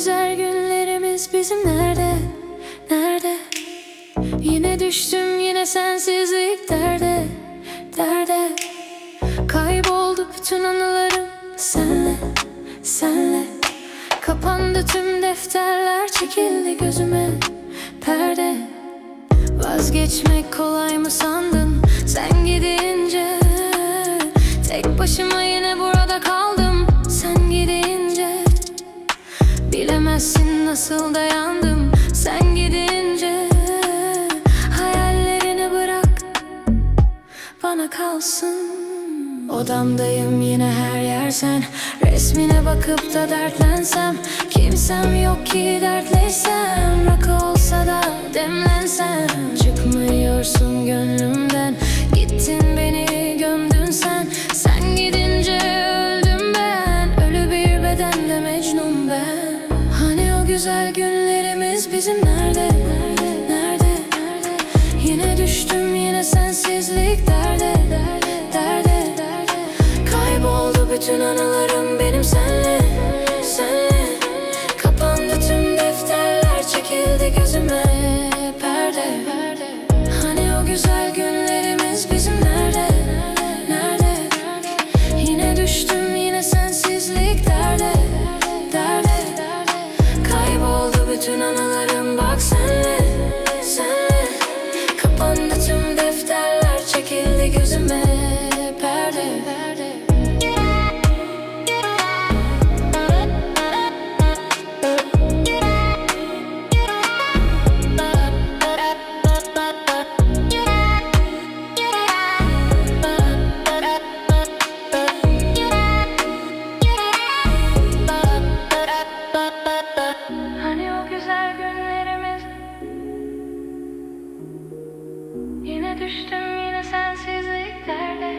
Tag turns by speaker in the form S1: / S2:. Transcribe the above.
S1: güzel günlerimiz bizim nerede, nerede? Yine düştüm yine sensizlik derde, derde. Kayboldu bütün anılarım senle, senle. Kapandı tüm defterler çekildi gözüme perde. Vazgeçmek kolay mı sandın sen gidince? Tek başıma nasıl dayandım? Sen gidince Hayallerini bırak. Bana kalsın. Odamdayım yine her yer sen. Resmine bakıp da dertlensem Kimsem yok ki dertleşsem bizim nerede? Nerede? Nerede? Yine düştüm yine sensizlik derde Derde Kayboldu bütün anılarım benim senle Senle Kapandı tüm defterler çekildi gözüme perde Hani o güzel günlerimiz gözüme perde. Hani o günlerimiz? Yine düştüm yine sensizlik derde